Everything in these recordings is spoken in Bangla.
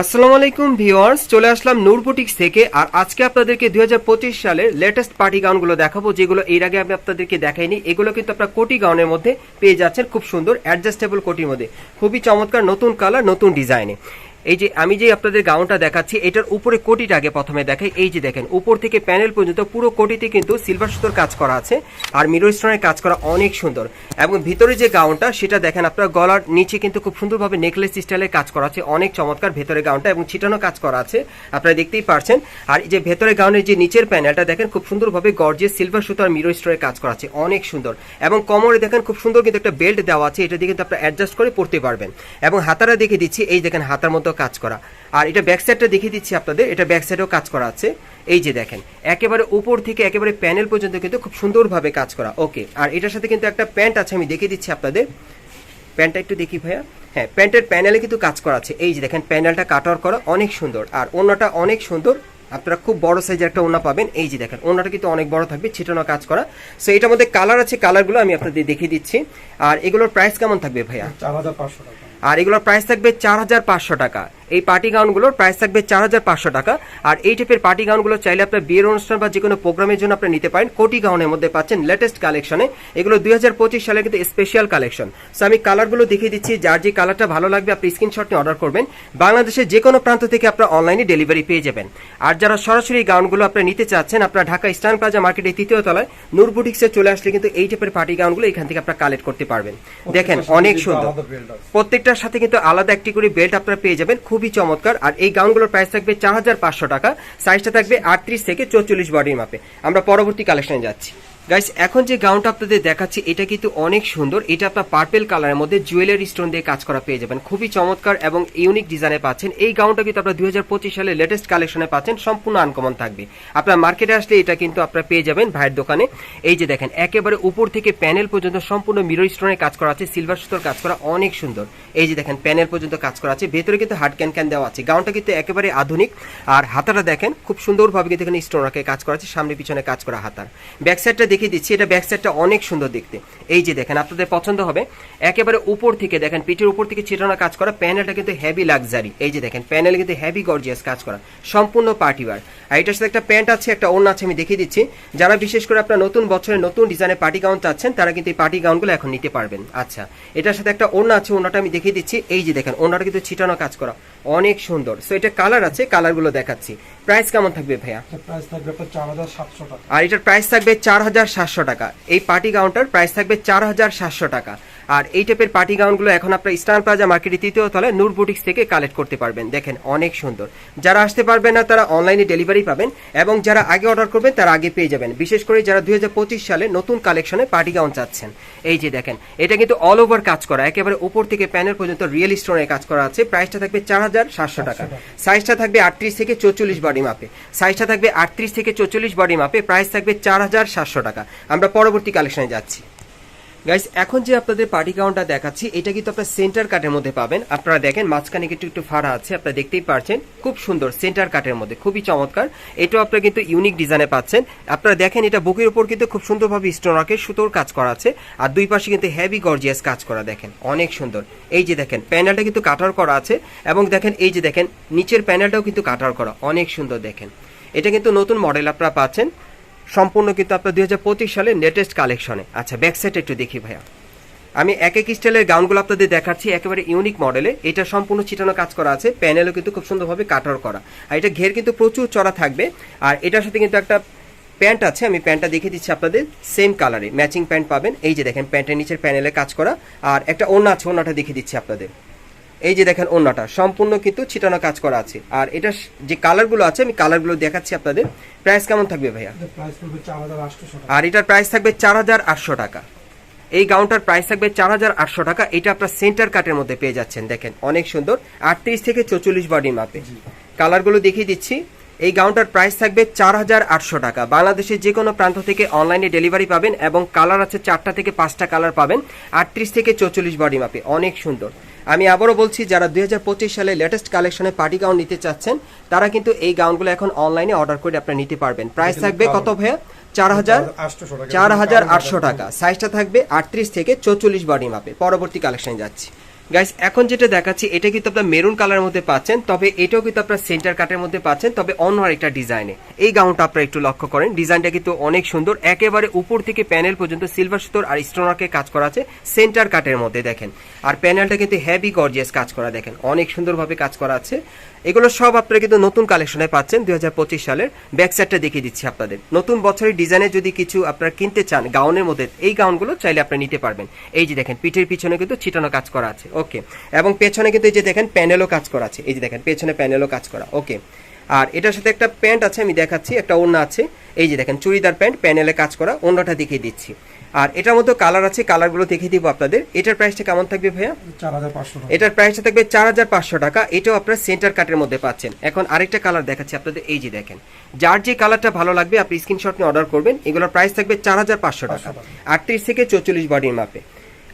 আসসালামু আলাইকুম ভিওয়ার্স চলে আসলাম নূর বুটিক্স থেকে, আর আজকে আপনাদেরকে দুই হাজার পঁচিশ সালের লেটেস্ট পার্টি গাউনগুলো দেখাবো, যেগুলো এর আগে আমি আপনাদেরকে দেখাইনি। এগুলো কিন্তু আপনার কোটি গাউনের মধ্যে পেয়ে যাচ্ছেন, খুব সুন্দর অ্যাডজাস্টেবল কোটির মধ্যে। খুবই চমৎকার, নতুন কালার নতুন ডিজাইনে এই যে আমি যে আপনাদের গাউনটা দেখাচ্ছি, এটার উপরে কোটিটা আগে প্রথমে দেখাই। এই যে দেখেন, উপর থেকে প্যানেল পর্যন্ত পুরো কোটিতে কিন্তু সিলভার সুতোর কাজ করা আছে আর মিরর স্টোনের কাজ করা অনেক সুন্দর। এবং ভিতরে যে গাউনটা, সেটা দেখেন আপনার গলার নিচে কিন্তু খুব সুন্দরভাবে নেকলেস স্টাইলের কাজ করা আছে, অনেক চমৎকার ভেতরে গাউনটা এবং ছিটানো কাজ করা আছে, আপনারা দেখতেই পারছেন। আর এই যে ভেতরে গাউনের যে নিচের প্যানেলটা, দেখেন খুব সুন্দরভাবে গর্জে সিলভার সুতো আর মিরর স্টোনের কাজ করা আছে, অনেক সুন্দর। এবং কোমরে দেখেন খুব সুন্দর কিন্তু একটা বেল্ট দেওয়া আছে, এটা দিয়ে কিন্তু আপনারা অ্যাডজাস্ট করে পড়তে পারবেন। এবং হাতারা দেখে দিচ্ছি, এই দেখেন হাতার মতো কাজ করা। আর এটা ব্যাক সাইডটা দেখিয়ে দিচ্ছি আপনাদের, এটা ব্যাক সাইডেও কাজ করা আছে। এই যে দেখেন, একেবারে উপর থেকে একেবারে প্যানেল পর্যন্ত কিন্তু খুব সুন্দরভাবে কাজ করা। ওকে আর এটার সাথে কিন্তু একটা প্যান্ট আছে, আমি দেখিয়ে দিচ্ছি আপনাদের। প্যান্টটা একটু দেখি ভাইয়া। হ্যাঁ প্যান্টের প্যানেলে কিন্তু কাজ করা আছে। এই যে দেখেন প্যানেলটা কাটার করা অনেক সুন্দর। আর অন্যটা অনেক সুন্দর। আপনারা খুব বড় সাইজের একটা ওনা পাবেন। এই যে দেখেন ওনাটা কিন্তু অনেক বড় থাকবে, ছিটানো কাজ করা। সো এটার মধ্যে কালার আছে কালারগুলো আমি আপনাদের দেখিয়ে দিচ্ছি। আর এগুলোর প্রাইস কেমন থাকবে ভাইয়া? চার হাজার পাঁচশো টাকা। আর এগুলোর প্রাইস থাকবে চার হাজার পাঁচশো টাকা। এই পার্টি গাউনগুলোর প্রাইস থাকবে চার হাজার পাঁচশো টাকা। আর এই টাইপের পার্টি গাউনগুলো চাইলে আপনার বিয়ের অনুষ্ঠান বা যে কোনো প্রোগ্রামের জন্য আপনি নিতে পারেন। কোটি গাউনের মধ্যে পাচ্ছেন লেটেস্ট কালেকশনে এগুলো দুই হাজার পঁচিশ সালে কিন্তু স্পেশাল কালেকশন সো আমি কালারগুলো দেখিয়ে দিচ্ছি। যার যে কালারটা ভালো লাগবে আপনি স্ক্রিনশট নিয়ে অর্ডার করবেন। বাংলাদেশের যে কোনো প্রান্ত থেকে আপনার অনলাইনে ডেলিভারি পেয়ে যাবেন। আর যারা সরাসরি গাউনগুলো আপনারা নিতে চাচ্ছেন আপনার ঢাকা ইস্টার্ন প্লাজা মার্কেটের তৃতীয় তলায় নূর বুটিক্সে চলে আসলে কিন্তু এই টাইপের পার্টি গাউনগুলো এখান থেকে আপনারা কালেক্ট করতে পারবেন। দেখেন অনেক সুন্দর। আলাদা প্রত্যেকটার সাথে কিন্তু আলাদা একটি করে বেল্ট আপনারা পেয়ে যাবেন। খুবই চমৎকার। আর এই গাউনগুলোর প্রাইস থাকবে চার হাজার পাঁচশো টাকা। সাইজটা থাকবে আটত্রিশ থেকে চৌচল্লিশ বডির মাপে আমরা পরবর্তী কালেকশনে যাচ্ছি। গাইস এখন যে গাউনটা আপনাদের দেখাচ্ছি, এটা কিন্তু অনেক সুন্দর। এটা আপনার পার্পেল কালারের মধ্যে জুয়েলারি স্টোন দিয়ে কাজ করা পেয়ে যাবেন। খুবই চমৎকার এবং ইউনিক ডিজাইনে পাচ্ছেন। এই গাউনটা কিন্তু আপনার দুই হাজার পঁচিশ সালে লেটেস্ট কালেকশনে পাচ্ছেন। সম্পূর্ণ আনকমন থাকবে। আপনার মার্কেটে আসলে এটা কিন্তু আপনারা পেয়ে যাবেন ভাইয়ের দোকানে। এই যে দেখেন, একেবারে উপর থেকে প্যানেল পর্যন্ত সম্পূর্ণ মিরর স্টোনের কাজ করা আছে। সিলভার সুতোর কাজ করা অনেক সুন্দর। এই যে দেখেন প্যানেল পর্যন্ত কাজ করা আছে। ভেতরে কিন্তু হার্ড ক্যান ক্যান দেওয়া আছে। গাউনটা কিন্তু একেবারে আধুনিক। আর হাতাটা দেখেন, খুব সুন্দরভাবে কিন্তু এখানে স্টোন রাখে কাজ করা আছে। সামনে পিছনে কাজ করা হাতার। ব্যাক সাইডটা দেখিয়ে দিচ্ছি এটা ব্যাক সাইডটা অনেক সুন্দর দেখতে। এই যে দেখেন আপনাদের পছন্দ হবে। একেবারে উপর থেকে দেখেন পিঠের উপর থেকে ছিটানো কাজ করা প্যানেলটা কিন্তু হেভি লাক্সারি এই যে দেখেন প্যানেল কিন্তু হেভি গর্জিয়াস কাজ করা সম্পূর্ণ পার্টি ওয়ার আর এটার সাথে একটা প্যান্ট আছে একটা ওড়না আছে আমি দেখিয়ে দিচ্ছি। যারা বিশেষ করে আপনার নতুন বছরের নতুন ডিজাইনের পার্টি গাউন চাচ্ছেন তারা কিন্তু এই পার্টি গাউনগুলো এখন নিতে পারবেন। আচ্ছা এটার সাথে একটা ওড়না আছে ওড়নাটা আমি দেখিয়ে দিচ্ছি। এই যে দেখেন ওড়নাটা কিন্তু ছিটানো কাজ করা অনেক সুন্দর। সো এটা কালার আছে কালারগুলো দেখাচ্ছি। প্রাইস কেমন থাকবে ভাইয়া? প্রাইস থাকবে চার হাজার সাতশো টাকা। আর এটার প্রাইস থাকবে চার হাজার সাতশো টাকা। এই পার্টি কাউন্টার প্রাইস থাকবে চার হাজার সাতশো টাকা। আর এই টাইপের পার্টি গাউনগুলো এখন আপনার স্টার প্লাজা মার্কেটের তৃতীয় তলায় নূর বুটিক্স থেকে কালেক্ট করতে পারবেন। দেখেন অনেক সুন্দর। যারা আসতে পারবেন না তারা অনলাইনে ডেলিভারি পাবেন এবং যারা আগে অর্ডার করবেন তারা আগে পেয়ে যাবেন। বিশেষ করে যারা দু হাজার পঁচিশ সালে নতুন কালেকশনে পার্টি গাউন চাচ্ছেন। এই যে দেখেন এটা কিন্তু অল ওভার কাজ করা। একেবারে উপর থেকে প্যানেল পর্যন্ত রিয়েল স্টোনের কাজ করা আছে। প্রাইসটা থাকবে চার হাজার সাতশো টাকা। সাইজটা থাকবে আটত্রিশ থেকে চৌচল্লিশ বডি মাপে সাইজটা থাকবে আটত্রিশ থেকে চৌচল্লিশ বডি মাপে প্রাইস থাকবে চার হাজার সাতশো টাকা। আমরা পরবর্তী কালেকশনে যাচ্ছি। গাইস এখন যে আপনাদের পার্টি গাউনটা দেখাচ্ছি, এটা কিন্তু আপনার সেন্টার কাটের মধ্যে পাবেন। আপনারা দেখেন, মাঝখানে কিন্তু একটু ফাড়া আছে, আপনারা দেখতেই পারছেন। খুব সুন্দর সেন্টার কাটের মধ্যে, খুবই চমৎকার। এটাও আপনারা কিন্তু ইউনিক ডিজাইনে পাচ্ছেন। আপনারা দেখেন, এটা বুকের উপর কিন্তু খুব সুন্দরভাবে স্টোনাকে সুতোর কাজ করা আছে। আর দুই পাশে কিন্তু হেভি গর্জিয়াস কাজ করা, দেখেন, অনেক সুন্দর। এই যে দেখেন প্যানেলটা কিন্তু কাটার করা আছে। এবং দেখেন, এই যে দেখেন, নিচের প্যানেলটাও কিন্তু কাটার করা, অনেক সুন্দর দেখেন। এটা কিন্তু নতুন মডেল আপনারা পাচ্ছেন। সম্পূর্ণ কিন্তু আপনার দুই হাজার পঁচিশ সালের লেটেস্ট কালেকশনে আচ্ছা ব্যাক সাইড একটু দেখি ভাইয়া। আমি এক এক স্টাইলের গাউনগুলো আপনাদের দেখাচ্ছি, একেবারে ইউনিক মডেলে এটা সম্পূর্ণ ছিটানো কাজ করা আছে প্যানেলও কিন্তু খুব সুন্দরভাবে কাটার করা। আর এটা ঘের কিন্তু প্রচুর চড়া থাকবে। আর এটার সাথে কিন্তু একটা প্যান্ট আছে, আমি প্যান্টটা দেখিয়ে দিচ্ছি আপনাদের সেম কালারে ম্যাচিং প্যান্ট পাবেন। এই যে দেখেন প্যান্টের নিচের প্যানেলে কাজ করা। আর একটা ওড়না আছে, ওড়নাটা দেখিয়ে দিচ্ছি আপনাদের। এই যে দেখেন ওড়নাটা সম্পূর্ণ কিন্তু ছিটানো কাজ করা আছে। আর এটা যে কালারগুলো আছে আমি কালারগুলো দেখাচ্ছি আপনাদের। প্রাইস কেমন থাকবে ভাইয়া? আর এটার প্রাইস থাকবে চার হাজার আটশো টাকা। এই গাউনটার প্রাইস থাকবে চার হাজার আটশো টাকা। এটা আপনার সেন্টার কাটের মধ্যে পেয়ে যাচ্ছেন দেখেন। অনেক সুন্দর। আটত্রিশ থেকে চৌচল্লিশ বডি মাপে কালারগুলো দেখিয়ে দিচ্ছি। এই গাউনটার প্রাইস থাকবে চার হাজার আটশো টাকা। বাংলাদেশের যে কোনো প্রান্ত থেকে অনলাইনে ডেলিভারি পাবেন এবং কালার আছে চারটা থেকে পাঁচটা কালার পাবেন। আটত্রিশ থেকে চৌচল্লিশ বডি মাপে অনেক সুন্দর। আমি আবারও বলছি যারা দুই হাজার পঁচিশ সালে লেটেস্ট কালেকশনে পার্টি গাউন নিতে চাচ্ছেন তারা কিন্তু এই গাউনগুলো এখন অনলাইনে অর্ডার করে আপনারা নিতে পারবেন। প্রাইস থাকবে কত ভাইয়া? চার হাজার চার হাজার আটশো টাকা। সাইজটা থাকবে আটত্রিশ থেকে চৌচল্লিশ বডি মাপে পরবর্তী কালেকশনে যাচ্ছি। গাইস এখন যেটা দেখাচ্ছি, এটা কিন্তু আপনার মেরুন কালারের মধ্যে পাচ্ছেন, তবে এটাও কিন্তু আপনার সেন্টার কাটের মধ্যে পাচ্ছেন, তবে অন্য আরেকটা ডিজাইনে এই গাউনটা আপনারা একটু লক্ষ্য করেন ডিজাইনটা কিন্তু অনেক সুন্দর, একেবারে উপর থেকে প্যানেল পর্যন্ত সিলভার সুতোর আর স্টোনারকে কাজ করা আছে সেন্টার কাটের মধ্যে দেখেন। আর প্যানেলটা কিন্তু হেভি গর্জিয়াস কাজ করা, দেখেন, অনেক সুন্দরভাবে কাজ করা আছে। এগুলো সব আপনারা কিন্তু নতুন কালেকশনে পাচ্ছেন দুই হাজার পঁচিশ সালের ব্যাক সাইডটা দেখিয়ে দিচ্ছি আপনাদের। নতুন বছরের ডিজাইনে যদি কিছু আপনারা কিনতে চান, গাউনের মধ্যে, এই গাউনগুলো চাইলে আপনি নিতে পারবেন। এই যে দেখেন, পিঠের পিছনে কিন্তু ছিটানো কাজ করা আছে। ওকে। এবং পেছনে কিন্তু এই যে দেখেন, প্যানেলও কাজ করা আছে। এই যে দেখেন, পেছনে প্যানেলও কাজ করা। ওকে। আর এটার সাথে একটা প্যান্ট আছে, আমি দেখাচ্ছি, একটা ওড়না আছে। এই যে দেখেন, চুড়িদার প্যান্ট, প্যানেলে কাজ করা অন্যটা দেখিয়ে দিচ্ছি। আর এটার মধ্যে কালার আছে কালারগুলো দেখিয়ে দিব আপনাদের। এটার প্রাইসটা কেমন থাকবে ভাইয়া? এটার প্রাইসটা থাকবে চার হাজার পাঁচশো টাকা। এটাও আপনার সেন্টার কাটের মধ্যে পাচ্ছেন। এখন আরেকটা কালার দেখাচ্ছি আপনাদের এই যে দেখেন। যার যে কালারটা ভালো লাগবে আপনি স্ক্রিনশট নিয়ে অর্ডার করবেন। এগুলোর প্রাইস থাকবে চার হাজার পাঁচশো টাকা। আটত্রিশ থেকে চৌচল্লিশ বডির মাপে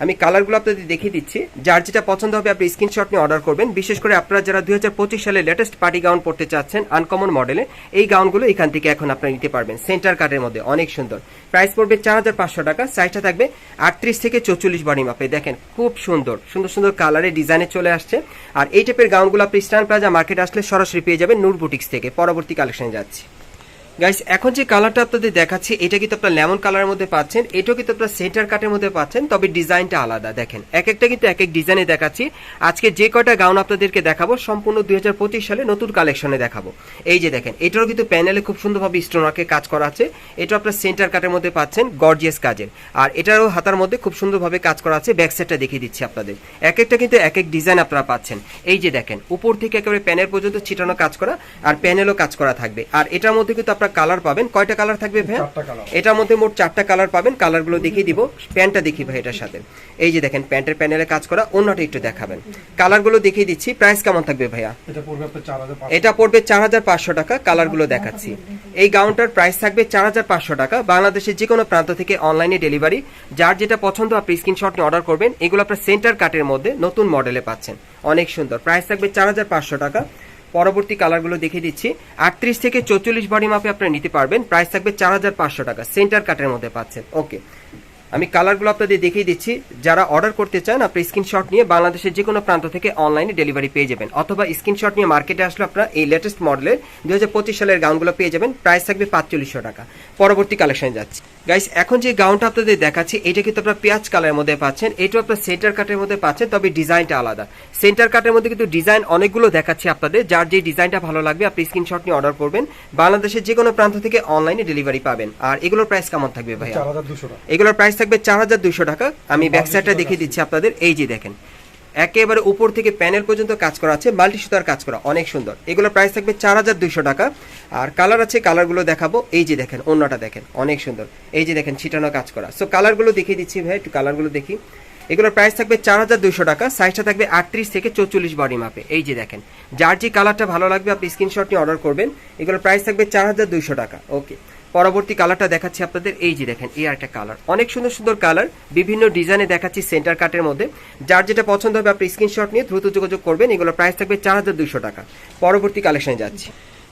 আমি কালারগুলো আপনাদের দেখিয়ে দিচ্ছি। যার যেটা পছন্দ হবে আপনি স্ক্রিনশট নিয়ে অর্ডার করবেন। বিশেষ করে আপনারা যারা দুই হাজার পঁচিশ সালে লেটেস্ট পার্টি গাউন পড়তে চাচ্ছেন আনকমন মডেলে এই গাউনগুলো এখান থেকে এখন আপনারা নিতে পারবেন। সেন্টার কাটের মধ্যে, অনেক সুন্দর। প্রাইস পড়বে চার হাজার পাঁচশো টাকা সাইজটা থাকবে আটত্রিশ থেকে চৌচল্লিশ বডি মাপে দেখেন, খুব সুন্দর সুন্দর সুন্দর কালারে ডিজাইনে চলে আসছে। আর এই টাইপের গাউনগুলো আপনি স্টান প্লাজা মার্কেট আসলে সরাসরি পেয়ে যাবেন নূর বুটিক্স থেকে। পরবর্তী কালেকশনে যাচ্ছি। গাইস এখন যে কালারটা আপনাদের দেখাচ্ছি, এটা কিন্তু আপনার লেমন কালারের মধ্যে পাচ্ছেন, এটাও কিন্তু আপনার সেন্টার কাটের মধ্যে পাচ্ছেন, তবে ডিজাইনটা আলাদা, দেখেন। এক একটা কিন্তু এক এক ডিজাইনে দেখাচ্ছি। আজকে যে কয়টা গাউন আপনাদেরকে দেখাবো, সম্পূর্ণ দুই সালে নতুন কালেকশনে দেখাবো। এই যে দেখেন, এটারও কিন্তু প্যানেলে খুব সুন্দরভাবে স্টোনারকে কাজ করা আছে। এটা আপনার সেন্টার কাটের মধ্যে পাচ্ছেন গর্জিয়াস কাজের। আর এটারও হাতার মধ্যে খুব সুন্দরভাবে কাজ করা আছে ব্যাক সাইডটা দেখিয়ে দিচ্ছি আপনাদের। এক একটা কিন্তু এক এক ডিজাইন আপনারা পাচ্ছেন। এই যে দেখেন, উপর থেকে একেবারে প্যানেল পর্যন্ত ছিটানো কাজ করা, আর প্যানেলও কাজ করা থাকবে। আর এটার মধ্যে কিন্তু আপনার কালার পাবেন। কয়টা কালার থাকবে ভাই এটার মধ্যে মোট চারটা কালার পাবেন। কালারগুলো দেখিয়ে দিব। প্যান্টটা দেখি ভাই এটার সাথে। এই যে দেখেন প্যান্টের প্যানেলে কাজ করা অন্যটা একটু দেখাবেন। কালারগুলো দেখিয়ে দিচ্ছি। প্রাইস কেমন থাকবে ভাইয়া? এটা পড়বে চার হাজার এটা পড়বে চার হাজার পাঁচশো টাকা। কালারগুলো দেখাচ্ছি। এই গাউনটার প্রাইস থাকবে চার হাজার পাঁচশো টাকা। বাংলাদেশের যে কোনো প্রান্ত থেকে অনলাইনে ডেলিভারি যার যেটা পছন্দ আপনি স্ক্রিনশট নিয়ে অর্ডার করবেন। এগুলো আপনার সেন্টার কাটের মধ্যে নতুন মডেলে পাচ্ছেন। অনেক সুন্দর। প্রাইস থাকবে চার হাজার পাঁচশো টাকা। পরবর্তী কালারগুলো দেখিয়ে দিচ্ছি। আটত্রিশ থেকে চৌচল্লিশ বডি মাপে আপনারা নিতে পারবেন। প্রাইস থাকবে চার হাজার পাঁচশো টাকা। সেন্টার কাটের মধ্যে পাচ্ছেন। ওকে আমি কালারগুলো আপনাদের দেখিয়ে দিচ্ছি। যারা অর্ডার করতে চান আপনি স্ক্রিনশট নিয়ে বাংলাদেশের যে কোনো প্রান্ত থেকে অনলাইনে ডেলিভারি পেয়ে যাবেন। অথবা স্ক্রিনশট নিয়ে মার্কেটে আসলে আপনারা এই লেটেস্ট মডেলের দুই হাজার পঁচিশ সালের গাউনগুলো পেয়ে যাবেন। প্রাইস থাকবে পাঁচচল্লিশশো টাকা। পরবর্তী কালেকশনে যাচ্ছি। গাইস এখন যে গাউনটা আপনাদের দেখাচ্ছি এটা কিন্তু আপনারা পেঁয়াজ কালারের মধ্যে পাচ্ছেন। এটা আপনার সেন্টার কাটের মধ্যে পাচ্ছেন তবে ডিজাইনটা আলাদা। সেন্টার কাটের মধ্যে কিন্তু ডিজাইন অনেকগুলো দেখাচ্ছি আপনাদের। যার যে ডিজাইনটা ভালো লাগবে আপনি স্ক্রিনশট নিয়ে অর্ডার করবেন। বাংলাদেশের যে কোনো প্রান্ত থেকে অনলাইনে ডেলিভারি পাবেন। আর এগুলোর প্রাইস কেমন থাকবে টাকা। এগুলোর প্রাইস থাকবে চার হাজার দুইশো টাকা। আমি ব্যাক সাইডটা দেখিয়ে দিচ্ছি আপনাদের। এই যে দেখেন একেবারে উপর থেকে প্যানেল পর্যন্ত কাজ করা আছে মাল্টি সুতার কাজ করা অনেক সুন্দর। এগুলোর প্রাইস থাকবে চার হাজার দুইশো টাকা। আর কালার আছে কালারগুলো দেখাবো। এই যে দেখেন অন্যটা দেখেন অনেক সুন্দর। এই যে দেখেন ছিটানো কাজ করা। সো কালারগুলো দেখিয়ে দিচ্ছি ভাই একটু কালারগুলো দেখি। এগুলোর প্রাইস থাকবে চার হাজার দুইশো টাকা সাইজটা থাকবে আটত্রিশ থেকে চৌচল্লিশ বডি মাপে এই যে দেখেন যার যে কালারটা ভালো লাগবে আপনি স্ক্রিনশট নিয়ে অর্ডার করবেন। এগুলোর প্রাইস থাকবে চার হাজার দুইশো টাকা। ওকে পরবর্তী কালারটা দেখাচ্ছি আপনাদের। এই যে দেখেন, এই একটা কালার অনেক সুন্দর সুন্দর কালার বিভিন্ন ডিজাইনে দেখাচ্ছি সেন্টার কাটের মধ্যে। যার যেটা পছন্দ হবে, আপনি স্ক্রিনশট নিয়ে দ্রুত যোগাযোগ করবেন। এগুলো প্রাইস থাকবে চার হাজার দুইশো টাকা। পরবর্তী কালেকশনে যাচ্ছি।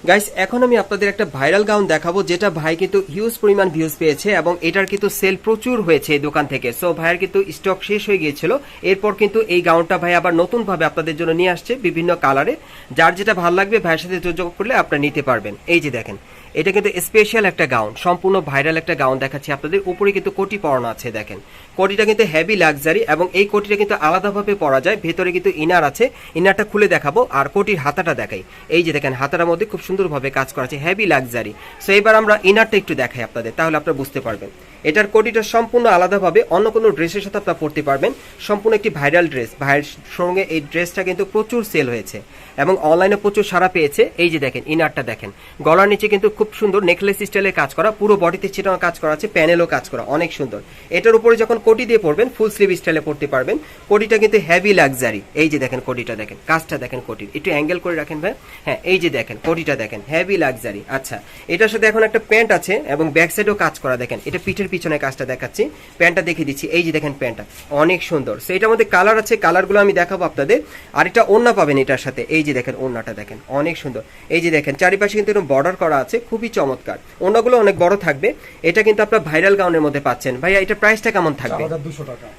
গাইস এখন আমি আপনাদের একটা ভাইরাল গাউন দেখাবো, যেটা ভাই কিন্তু হিউজ পরিমাণ ভিউজ পেয়েছে এবং এটার কিন্তু সেল প্রচুর হয়েছে এই দোকান থেকে। সো ভাইয়ের কিন্তু স্টক শেষ হয়ে গিয়েছিল। এরপর কিন্তু এই গাউনটা ভাই আবার নতুন ভাবে আপনাদের জন্য নিয়ে আসছে বিভিন্ন কালারে যার যেটা ভালো লাগবে, ভাইয়ের সাথে যোগাযোগ করলে আপনারা নিতে পারবেন। এই যে দেখেন এটা কিন্তু স্পেশাল একটা গাউন সম্পূর্ণ ভাইরাল একটা গাউন দেখাচ্ছি আপনাদের। উপরে কিন্তু কোটি পরানো আছে, দেখেন। কোটিটা কিন্তু হেভি লাক্সারি এবং এই কোটিটা কিন্তু আলাদাভাবে পরা যায়। ভেতরে কিন্তু ইনার আছে। ইনারটা খুলে দেখাবো আর কোটির হাতাটা দেখাই। এই যে দেখেন হাতাটার মধ্যে খুব সুন্দরভাবে কাজ করা আছে হেভি লাক্সারি সো এবার আমরা ইনারটা একটু দেখাই আপনাদের, তাহলে আপনারা বুঝতে পারবেন। এটার কোটিটা সম্পূর্ণ আলাদাভাবে অন্য কোনো ড্রেসের সাথে আপনারা পরতে পারবেন। সম্পূর্ণ একটি ভাইরাল ড্রেস ভাইয়ের সঙ্গে এই ড্রেসটা কিন্তু প্রচুর সেল হয়েছে এবং অনলাইনে প্রচুর সারা পেয়েছে। এই যে দেখেন ইনারটা দেখেন। গলার নিচে কিন্তু খুব সুন্দর নেকলেস স্টাইলে কাজ করা, পুরো বডিতে ছিটানো কাজ করা আছে প্যানেলও কাজ করা, অনেক সুন্দর। এটার উপরে যখন কোটি দিয়ে পরবেন ফুল স্লিভ স্টাইলে পরতে পারবেন। কোটিটা কিন্তু হেভি লাক্সারি এই যে দেখেন কোটিটা দেখেন, কাজটা দেখেন কোটির। একটু অ্যাঙ্গেল করে রাখেন ভাই। হ্যাঁ এই যে দেখেন, কোটিটা দেখেন হেভি লাক্সারি আচ্ছা এটার সাথে এখন একটা প্যান্ট আছে এবং ব্যাক সাইডেও কাজ করা দেখেন। এটা পিঠের পিছনে কাজটা দেখাচ্ছি। প্যান্টটা দেখিয়ে দিচ্ছি। এই যে দেখেন প্যান্টটা অনেক সুন্দর। সো এটার মধ্যে কালার আছে কালারগুলো আমি দেখাবো আপনাদের। আর এটা ওন্না পাবেন এটার সাথে। এই যে দেখেন ওন্নাটা দেখেন, অনেক সুন্দর। এই যে দেখেন, চারিপাশে কিন্তু বর্ডার করা আছে। খুবই চমৎকার। অন্যগুলো অনেক বড় থাকবে। এটা কিন্তু আপনার ভাইরাল গাউনের মধ্যে পাচ্ছেন। ভাইয়া এটার প্রাইসটা কেমন থাকবে?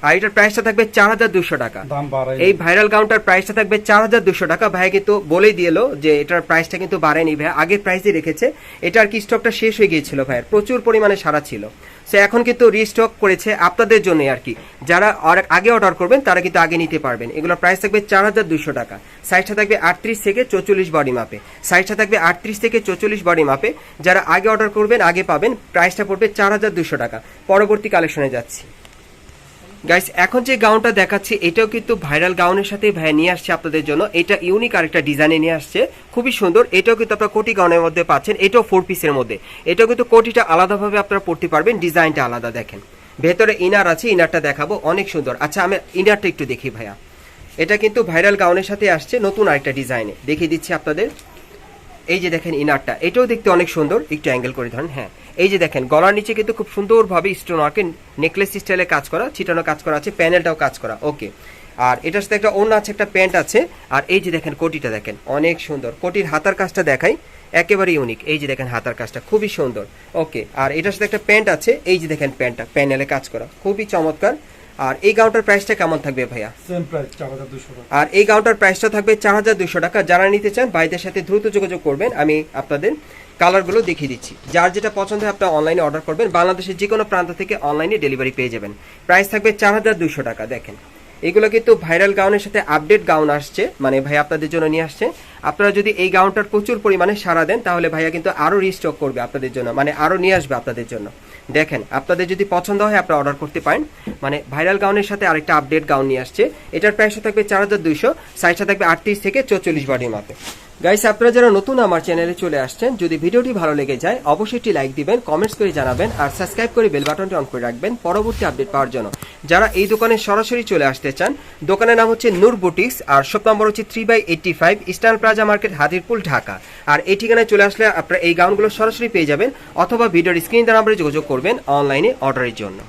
আর এটার প্রাইসটা থাকবে চার হাজার দুশো টাকা। এই ভাইরাল গাউনটার প্রাইসটা থাকবে চার হাজার দুশো টাকা। ভাইয়া কিন্তু বলেই দিয়েলো যে এটার প্রাইসটা কিন্তু বাড়েনি ভাইয়া। আগের প্রাইসই রেখেছে। এটার কি স্টকটা শেষ হয়ে গিয়েছিল ভাইয়ার প্রচুর পরিমাণে সারা ছিল। সে এখন কিন্তু রিস্টক করেছে আপনাদের জন্য আর কি। যারা আগে অর্ডার করবেন, তারা কিন্তু আগে নিতে পারবেন। এগুলোর প্রাইস থাকবে চার হাজার দুশো টাকা। সাইজটা থাকবে আটত্রিশ থেকে চৌচল্লিশ বডি মাপে সাইজটা থাকবে আটত্রিশ থেকে চৌচল্লিশ বডি মাপে যারা আগে অর্ডার করবেন, আগে পাবেন প্রাইসটা পড়বে চার হাজার দুশো টাকা। পরবর্তী কালেকশনে যাচ্ছি। গাইস এখন যে গাউনটা দেখাচ্ছি, এটাও কিন্তু ভাইরাল গাউনের সাথে ভাই নিয়ে আসছে আপনাদের জন্য। এটা ইউনিক আরেকটা ডিজাইনে নিয়ে আসছে। খুবই সুন্দর। এটাও কিন্তু আপনারা কোটি গাউনের মধ্যে পাচ্ছেন। এটাও ফোর পিসের মধ্যে। এটাও কিন্তু কোটিটা আলাদাভাবে আপনারা পড়তে পারবেন। ডিজাইনটা আলাদা, দেখেন। ভেতরে ইনার আছে ইনারটা দেখাবো। অনেক সুন্দর। আচ্ছা আমি ইনারটা একটু দেখি ভাইয়া। এটা কিন্তু ভাইরাল গাউনের সাথে আসছে নতুন আরেকটা ডিজাইনে দেখিয়ে দিচ্ছি আপনাদের। এই যে দেখেন ইনারটা এটাও দেখতে অনেক সুন্দর, একটু অ্যাঙ্গেল করে ধরেন হ্যাঁ। এই যে দেখেন, গলার নিচে কিন্তু খুব সুন্দরভাবে স্টোন ওয়ার্কের নেকলেস স্টাইলে কাজ করা, ছিটানো কাজ করা আছে প্যানেলটাও কাজ করা ওকে আর এটার সাথে একটা অন্য আছে, একটা প্যান্ট আছে, আর এই যে দেখেন কোটিটা দেখেন, অনেক সুন্দর। কোটির হাতার কাজটা দেখাই, একেবারে ইউনিক এই যে দেখেন হাতার কাজটা, খুবই সুন্দর ওকে আর এটার সাথে একটা প্যান্ট আছে, এই যে দেখেন প্যান্টটা প্যানেলে কাজ করা, খুবই চমৎকার। আর এই গাউনটার প্রাইসটা কেমন থাকবে ভাইয়া? সেম প্রাইস চার হাজার দুশো টাকা। আর এই গাউনটার প্রাইসটা থাকবে চার হাজার দুশো টাকা। যারা নিতে চান ভাইদের সাথে দ্রুত যোগাযোগ করবেন। আমি আপনাদের কালারগুলো দেখিয়ে দিচ্ছি। যার যেটা পছন্দ হয় আপনারা অনলাইনে অর্ডার করবেন। বাংলাদেশের যে কোনো প্রান্ত থেকে অনলাইনে ডেলিভারি পেয়ে যাবেন। প্রাইস থাকবে চার হাজার দুশো টাকা দেখেন। এগুলো কিন্তু ভাইরাল গাউনের সাথে আপডেট গাউন আসছে। মানে ভাই আপনাদের জন্য নিয়ে আসছে। আপনারা যদি এই গাউনটার প্রচুর পরিমাণে সারা দেন তাহলে ভাইয়া কিন্তু আরও রিস্টক করবে আপনাদের জন্য। মানে আরও নিয়ে আসবে আপনাদের জন্য। দেখেন, আপনাদের যদি পছন্দ হয়, আপনারা অর্ডার করতে পারেন। মানে ভাইরাল গাউনের সাথে আরেকটা আপডেট গাউন নিয়ে আসছে। এটার প্রাইসটা থাকবে চার হাজার দুইশো সাইজটা থাকবে আটত্রিশ থেকে চৌচল্লিশ বাড়ির মাপে গাইস আপনারা যারা নতুন আমার চ্যানেলে চলে আসছেন, যদি ভিডিওটি ভালো লেগে যায়, অবশ্যই একটি লাইক দিবেন কমেন্টস করে জানাবেন, আর সাবস্ক্রাইব করে বেল বাটনটি অন করে রাখবেন পরবর্তী আপডেট পাওয়ার জন্য। যারা এই দোকানে সরাসরি চলে আসতে চান, দোকানের নাম হচ্ছে নূর বুটিক্স আর শপ নম্বর হচ্ছে three by eighty five eastern plaza market Hatirpool, Dhaka. আর এই ঠিকানায় চলে আসলে আপনারা এই গাউনগুলো সরাসরি পেয়ে যাবেন, অথবা ভিডিওর স্ক্রিন নাম্বারে যোগাযোগ করবেন অনলাইনে অর্ডারের জন্য।